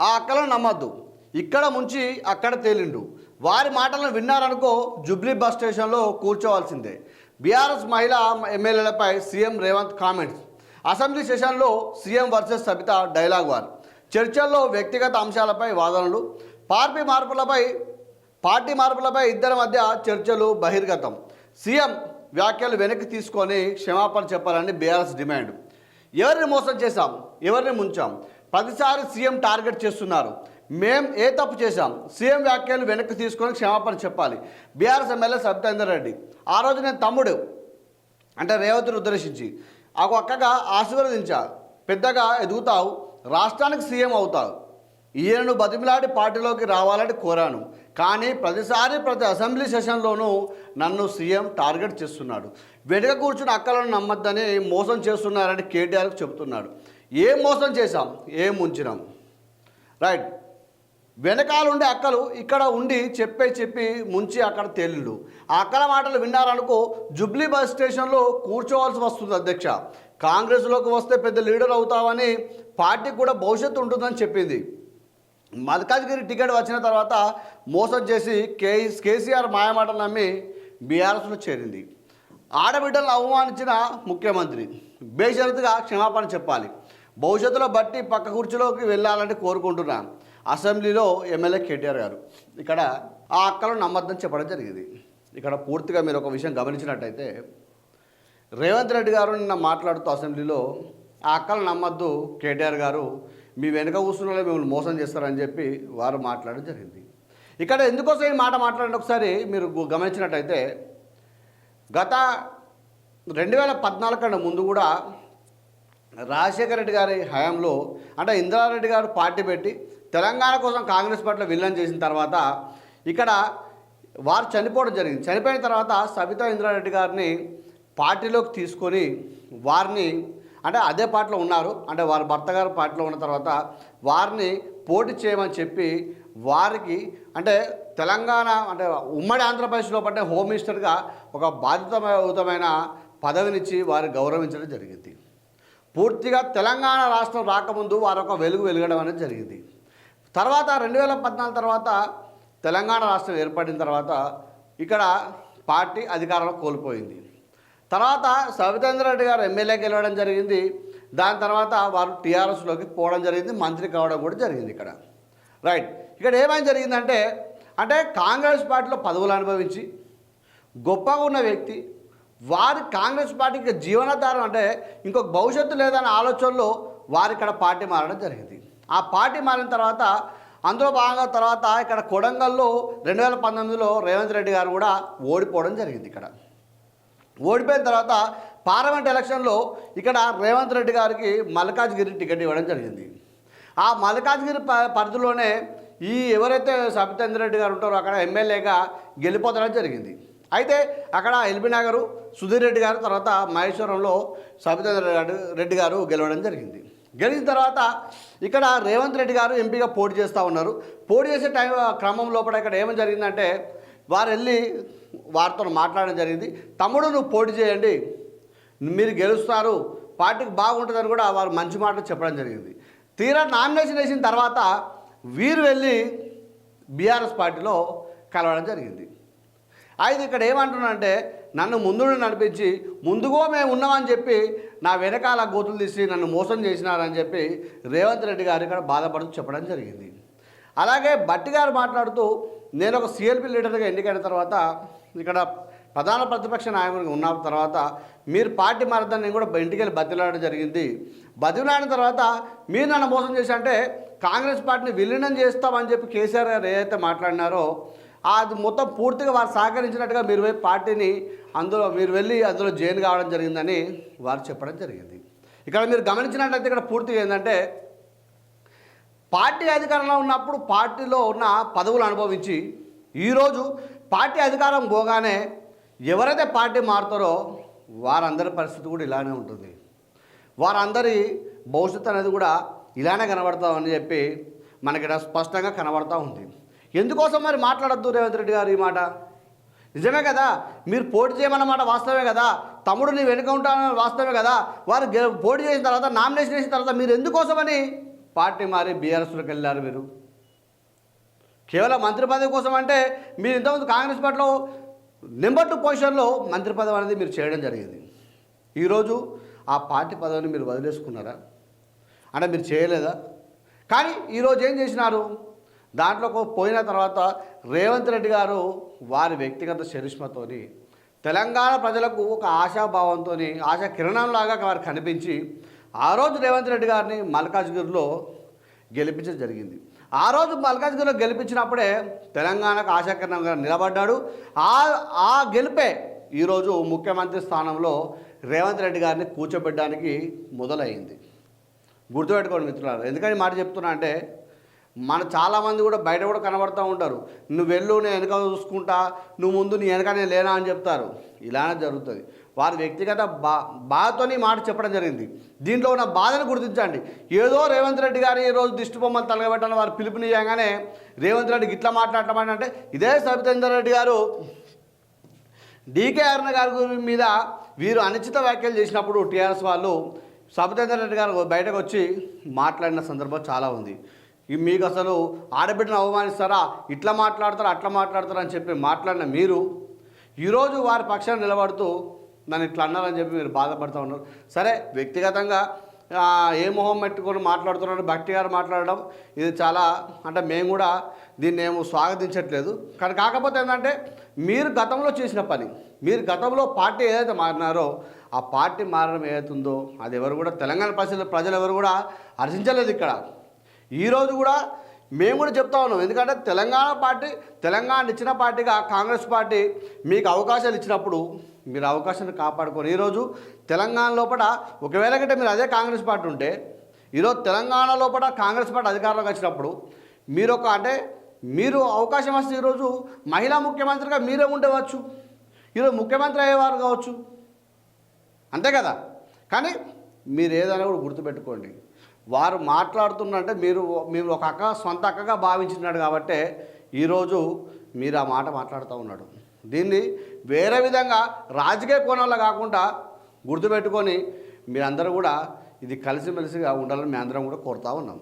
ఆ అక్కలను నమ్మద్దు. ఇక్కడ ముంచి అక్కడ తేలిండు. వారి మాటలను విన్నారనుకో జుబ్లీ బస్ స్టేషన్లో కూర్చోవాల్సిందే. బీఆర్ఎస్ మహిళా ఎమ్మెల్యేలపై సీఎం రేవంత్ కామెంట్స్. అసెంబ్లీ సెషన్లో CM versus Sabitha dialogue war చర్చల్లో వ్యక్తిగత అంశాలపై వాదనలు. పార్టీ మార్పులపై పార్టీ మార్పులపై ఇద్దరి మధ్య చర్చలు బహిర్గతం. సీఎం వ్యాఖ్యలు వెనక్కి తీసుకొని క్షమాపణ చెప్పాలని బీఆర్ఎస్ డిమాండ్. ఎవరిని మోసం చేశాం? ఎవరిని ముంచాం? ప్రతిసారి సీఎం టార్గెట్ చేస్తున్నారు. మేం ఏ తప్పు చేశాం? సీఎం వ్యాఖ్యలు వెనక్కి తీసుకొని క్షమాపణ చెప్పాలి. BRS MLA Satyender Reddy. ఆ రోజు నేను తమ్ముడు అంటే రేవతిని ఉద్దేశించి. ఆ అక్కగా ఆశీర్వదించా. పెద్దగా ఎదుగుతావు. రాష్ట్రానికి సీఎం అవుతావు. ఈయనను బతిమిలాడి పార్టీలోకి రావాలని కోరాను. కానీ ప్రతిసారి ప్రతి అసెంబ్లీ సెషన్లోనూ నన్ను సీఎం టార్గెట్ చేస్తున్నాడు. వెనుక కూర్చుని అక్కలను నమ్మద్దని మోసం చేస్తున్నారని కేటీఆర్కు చెబుతున్నాడు. ఏం మోసం చేశాం? ఏం ఉంచినాం? రైట్. వెనకాల ఉండే అక్కలు ఇక్కడ ఉండి చెప్పే చెప్పి ముంచి అక్కడ తేలిండు ఆ అక్కల మాటలు విన్నారనుకో జుబ్లీ బస్ స్టేషన్లో కూర్చోవాల్సి వస్తుంది అధ్యక్ష. కాంగ్రెస్లోకి వస్తే పెద్ద లీడర్ అవుతావని పార్టీకి కూడా భవిష్యత్తు ఉంటుందని చెప్పింది. మల్కాజ్గిరి టికెట్ వచ్చిన తర్వాత మోసం చేసి కే కేసీఆర్ మాయమాటలు నమ్మి బీఆర్ఎస్లో చేరింది. ఆడబిడ్డలను అవమానించిన ముఖ్యమంత్రి. బేషరతుగా క్షమాపణ చెప్పాలి. భవిష్యత్తులో బట్టి పక్క కుర్చీలోకి వెళ్ళాలని కోరుకుంటున్నాను అసెంబ్లీలో ఎమ్మెల్యే కేటీఆర్ గారు. ఇక్కడ ఆ అక్కలను నమ్మద్దని చెప్పడం జరిగింది. ఇక్కడ పూర్తిగా మీరు ఒక విషయం గమనించినట్టయితే రేవంత్ రెడ్డి గారు నిన్న మాట్లాడుతూ అసెంబ్లీలో ఆ అక్కలు నమ్మద్దు కేటీఆర్ గారు. మీ వెనుక కూర్చున్న వాళ్ళు మిమ్మల్ని మోసం చేస్తారని చెప్పి వారు మాట్లాడడం జరిగింది. ఇక్కడ ఎందుకోసం ఈ మాట మాట్లాడండి ఒకసారి మీరు గమనించినట్టయితే గత రెండు వేల పద్నాలుగు కన్నా ముందు కూడా రాజశేఖర రెడ్డి గారి హయాంలో అంటే ఇందిరారెడ్డి గారు పార్టీ పెట్టి తెలంగాణ కోసం కాంగ్రెస్ పార్టీలో విలన్ చేసిన తర్వాత ఇక్కడ వారు చనిపోవడం జరిగింది. చనిపోయిన తర్వాత సబితా ఇంద్రారెడ్డి గారిని పార్టీలోకి తీసుకొని వారిని అంటే అదే పార్టీలో ఉన్నారు. అంటే వారి భర్త గారు పార్టీలో ఉన్న తర్వాత వారిని పోటీ చేయమని చెప్పి వారికి అంటే తెలంగాణ అంటే ఉమ్మడి ఆంధ్రప్రదేశ్లో పట్టే హోమ్ మినిస్టర్గా ఒక బాధ్యతయుతమైన పదవినిచ్చి వారి గౌరవించడం జరిగింది. పూర్తిగా తెలంగాణ రాష్ట్రం రాకముందు వారు ఒక వెలుగు వెలగడం అనేది జరిగింది. తర్వాత రెండు వేల పద్నాలుగు తర్వాత తెలంగాణ రాష్ట్రం ఏర్పడిన తర్వాత ఇక్కడ పార్టీ అధికారంలో కోల్పోయింది. తర్వాత సవితేంద్ర రెడ్డి గారు ఎమ్మెల్యే గెలవడం జరిగింది. దాని తర్వాత వారు టీఆర్ఎస్లోకి పోవడం జరిగింది. మంత్రి కావడం కూడా జరిగింది ఇక్కడ. రైట్. ఇక్కడ ఏమైనా జరిగిందంటే అంటే కాంగ్రెస్ పార్టీలో పదవులు అనుభవించి గొప్పగా ఉన్న వ్యక్తి వారి కాంగ్రెస్ పార్టీకి జీవనాధారం అంటే ఇంకొక భవిష్యత్తు లేదనే ఆలోచనలో వారు ఇక్కడ పార్టీ మారడం జరిగింది. ఆ పార్టీ మారిన తర్వాత అందులో భాగంగా తర్వాత ఇక్కడ కొడంగల్లో రెండు వేల పంతొమ్మిదిలో రేవంత్ రెడ్డి గారు కూడా ఓడిపోవడం జరిగింది ఇక్కడ. ఓడిపోయిన తర్వాత పార్లమెంట్ ఎలక్షన్లో ఇక్కడ రేవంత్ రెడ్డి గారికి మల్కాజ్గిరి టికెట్ ఇవ్వడం జరిగింది. ఆ మల్కాజ్గిరి ప- పరిధిలోనే ఈ ఎవరైతే సబితేంద్ర రెడ్డి గారు ఉంటారో అక్కడ ఎమ్మెల్యేగా గెలిపోతడం జరిగింది. అయితే అక్కడ ఎల్బీ నగరు సుధీర్ రెడ్డి గారు తర్వాత మహేశ్వరంలో సబితేంద్ర రెడ్డి రెడ్డి గారు గెలవడం జరిగింది. గెలిచిన తర్వాత ఇక్కడ రేవంత్ రెడ్డి గారు ఎంపీగా పోటీ చేస్తూ ఉన్నారు. పోటీ చేసే టైం క్రమం లోపల ఇక్కడ ఏమని జరిగిందంటే వారు వెళ్ళి వారితో మాట్లాడడం జరిగింది. తమ్ముడు నువ్వు పోటీ చేయండి. మీరు గెలుస్తారు. పార్టీకి బాగుంటుందని కూడా వారు మంచి మాటలు చెప్పడం జరిగింది. తీరా నామినేషన్ వేసిన తర్వాత వీరు వెళ్ళి బీఆర్ఎస్ పార్టీలో కలవడం జరిగింది. అయితే ఇక్కడ ఏమంటున్నానంటే నన్ను ముందు నడిపించి ముందుగో మేము ఉన్నామని చెప్పి నా వెనకాల గోతులు తీసి నన్ను మోసం చేసినారని చెప్పి రేవంత్ రెడ్డి గారు ఇక్కడ బాధపడుతూ చెప్పడం జరిగింది. అలాగే భట్టి గారు మాట్లాడుతూ నేను ఒక సిఎల్పి లీడర్గా ఎన్నికైన తర్వాత ఇక్కడ ప్రధాన ప్రతిపక్ష నాయకుడిగా ఉన్న తర్వాత మీరు పార్టీ మారద్దని నేను కూడా ఇంటికి వెళ్ళి బతిలాడడం జరిగింది. బతిలాడిన తర్వాత మీరు నన్ను మోసం చేసి అంటే కాంగ్రెస్ పార్టీని విలీనం చేస్తామని చెప్పి కేసీఆర్ గారు ఏదైతే మాట్లాడినారో అది మొత్తం పూర్తిగా వారు సహకరించినట్టుగా మీరు పోయి పార్టీని అందులో మీరు వెళ్ళి అందులో జైన్ కావడం జరిగిందని వారు చెప్పడం జరిగింది. ఇక్కడ మీరు గమనించినట్లయితే ఇక్కడ పూర్తిగా ఏంటంటే పార్టీ అధికారంలో ఉన్నప్పుడు పార్టీలో ఉన్న పదవులు అనుభవించి ఈరోజు పార్టీ అధికారం పోగానే ఎవరైతే పార్టీ మారుతారో వారందరి పరిస్థితి కూడా ఇలానే ఉంటుంది. వారందరి భవిష్యత్తు అనేది కూడా ఇలానే కనబడతామని చెప్పి మనకి ఇక్కడ స్పష్టంగా కనబడతా ఉంది. ఎందుకోసం మరి మాట్లాడద్దు రేవంత్ రెడ్డి గారు ఈ మాట? నిజమే కదా మీరు పోటీ చేయమన్నమాట వాస్తవమే కదా తమ్ముడు నీ వెనుక ఉంటానని వాస్తవమే కదా వారు పోటీ చేసిన తర్వాత నామినేషన్ చేసిన తర్వాత మీరు ఎందుకోసమని పార్టీ మారి బీఆర్ఎస్లోకి వెళ్ళారు మీరు. కేవలం మంత్రి పదవి కోసం అంటే మీరు ఇంతకుముందు కాంగ్రెస్ పార్టీలో నెంబర్ టూ పొజిషన్లో మంత్రి పదవి అనేది మీరు చేయడం జరిగింది. ఈరోజు ఆ పార్టీ పదవిని మీరు వదిలేసుకున్నారా? అంటే మీరు చేయలేదా? కానీ ఈరోజు ఏం చేసినారు? దాంట్లోకి పోయిన తర్వాత రేవంత్ రెడ్డి గారు వారి వ్యక్తిగత చరిష్మతోని తెలంగాణ ప్రజలకు ఒక ఆశాభావంతో ఆశా కిరణంలాగా వారు కనిపించి ఆ రోజు రేవంత్ రెడ్డి గారిని మల్కాజ్గిరిలో గెలిపించడం జరిగింది. ఆ రోజు మల్కాజ్గిరిలో గెలిపించినప్పుడే తెలంగాణకు ఆశాకరణంగా నిలబడ్డాడు. ఆ ఆ గెలిపే ఈరోజు ముఖ్యమంత్రి స్థానంలో రేవంత్ రెడ్డి గారిని కూర్చోబెట్టడానికి మొదలైంది. గుర్తుపెట్టుకోండి మిత్రులారు ఎందుకని మాట చెప్తున్నా అంటే మన చాలామంది కూడా బయట కూడా కనబడుతూ ఉంటారు. నువ్వు వెళ్ళు నేను వెనక చూసుకుంటా నువ్వు ముందు నీ వెనక నేను లేనా అని చెప్తారు. ఇలానే జరుగుతుంది. వారి వ్యక్తిగత బా బాధతోని మాట చెప్పడం జరిగింది. దీంట్లో ఉన్న బాధను గుర్తించండి. ఏదో రేవంత్ రెడ్డి గారు ఈరోజు దిష్టి బొమ్మను తలగబెట్టాలని వారు పిలుపునియగానే రేవంత్ రెడ్డికి ఇట్లా మాట్లాడటం అంటే ఇదే సబితేందర్ రెడ్డి గారు డీకే అరుణ గారి గురి మీద వీరు అనుచిత వ్యాఖ్యలు చేసినప్పుడు టీఆర్ఎస్ వాళ్ళు సబితేందర్ రెడ్డి గారు బయటకు వచ్చి మాట్లాడిన సందర్భం చాలా ఉంది. మీకు అసలు ఆడబిడ్డను అవమానిస్తారా? ఇట్లా మాట్లాడతారా? అట్లా మాట్లాడతారా? అని చెప్పి మాట్లాడిన మీరు ఈరోజు వారి పక్షాన్ని నిలబడుతూ నన్ను ఇట్లా అన్నారని చెప్పి మీరు బాధపడుతూ ఉన్నారు. సరే వ్యక్తిగతంగా ఏ మొహం పెట్టుకొని మాట్లాడుతున్నాడు భక్తి గారు మాట్లాడడం ఇది చాలా అంటే మేము కూడా దీన్ని ఏమో స్వాగతించట్లేదు. కానీ కాకపోతే ఏంటంటే మీరు గతంలో చేసిన పని మీరు గతంలో పార్టీ ఏదైతే మారినారో ఆ పార్టీ మారడం ఏదైతుందో అది ఎవరు కూడా తెలంగాణ ప్రజలు ప్రజలు ఎవరు కూడా హర్షించలేదు ఇక్కడ. ఈరోజు కూడా మేము కూడా చెప్తా ఉన్నాం. ఎందుకంటే తెలంగాణ పార్టీ తెలంగాణ ఇచ్చిన పార్టీగా కాంగ్రెస్ పార్టీ మీకు అవకాశాలు ఇచ్చినప్పుడు మీరు అవకాశాన్ని కాపాడుకొని ఈరోజు తెలంగాణ లోపల ఒకవేళ కంటే మీరు అదే కాంగ్రెస్ పార్టీ ఉంటే ఈరోజు తెలంగాణ లోపల కాంగ్రెస్ పార్టీ అధికారంలోకి వచ్చినప్పుడు మీరు ఒక అంటే మీరు అవకాశం వస్తే ఈరోజు మహిళా ముఖ్యమంత్రిగా మీరే ఉండవచ్చు. ఈరోజు ముఖ్యమంత్రి అయ్యేవారు కావచ్చు. అంతే కదా? కానీ మీరు ఏదైనా కూడా గుర్తుపెట్టుకోండి. వారు మాట్లాడుతున్నారంటే మీరు మీరు ఒక అక్క సొంత అక్కగా భావించినాడు కాబట్టే ఈరోజు మీరు ఆ మాట మాట్లాడుతూ ఉన్నాడు. దీన్ని వేరే విధంగా రాజకీయ కోణంలో కాకుండా గుర్తుపెట్టుకొని మీరందరూ కూడా ఇది కలిసిమెలిసిగా ఉండాలని మేము అందరం కూడా కోరుతా ఉన్నాం.